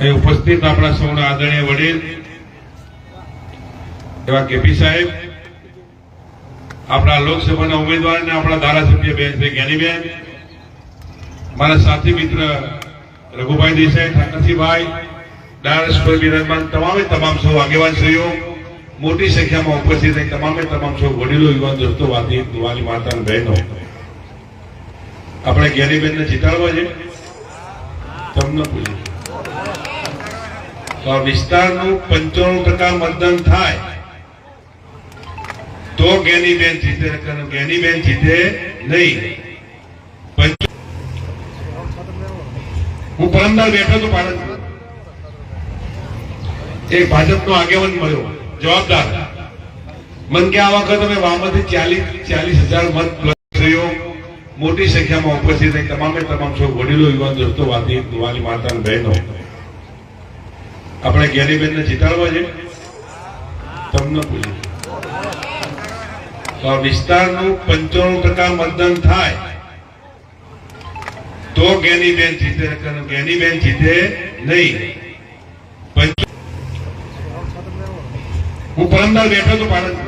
એ ઉપસ્થિત આપણા સૌના આદરણીય વડીલ, એવા કેપી સાહેબ, આપણા લોકસભાના ઉમેદવાર અને આપણા ધારાસભ્ય બેન શ્રી જ્ઞાનીબેન, મારા સાથી મિત્ર રઘુભાઈ દેસાઈ ઠાકરસિંહભાઈ ડાયરસ પર બિરાજમાન તમામે તમામ સૌ આગેવાનશ્રીઓ, મોટી સંખ્યામાં ઉપસ્થિત રહી તમામે તમામ સૌ વડીલો, યુવાન દોસ્તો, વાતી, વાલી માતા બહેનો. આપણે જ્ઞાનીબેનને જીતાડવા છે? તમને પૂછ્યું તો આ વિસ્તારનું પંચાણું ટકા મતદાન થાય, તો ગેનીબેન જીતે ગેનીબેન જીતે નહીં. હું પરમદાર બેઠો તો પાટણ એક ભાજપનો આગેવાન મળ્યો, જવાબદાર. મન કે આ વખત અમે વામથી ચાલીસ ચાલીસ હજાર મત પ્લસ મોટી સંખ્યામાં ઉપસ્થિત થઈ, તમામે તમામ સૌ વડીલો, યુવાન દોસ્તો વાલી માતા બહેનો. આપણે જ્ઞાનીબેનને જીતાડવા છે? તમને પૂછ્યું તો આ વિસ્તારનું પંચાણું ટકા મતદાન થાય. તો જ્ઞાનીબેન જીતે જ્ઞાનીબેન જીતે નહીં. હું પરમદાર બેઠો તો પાડત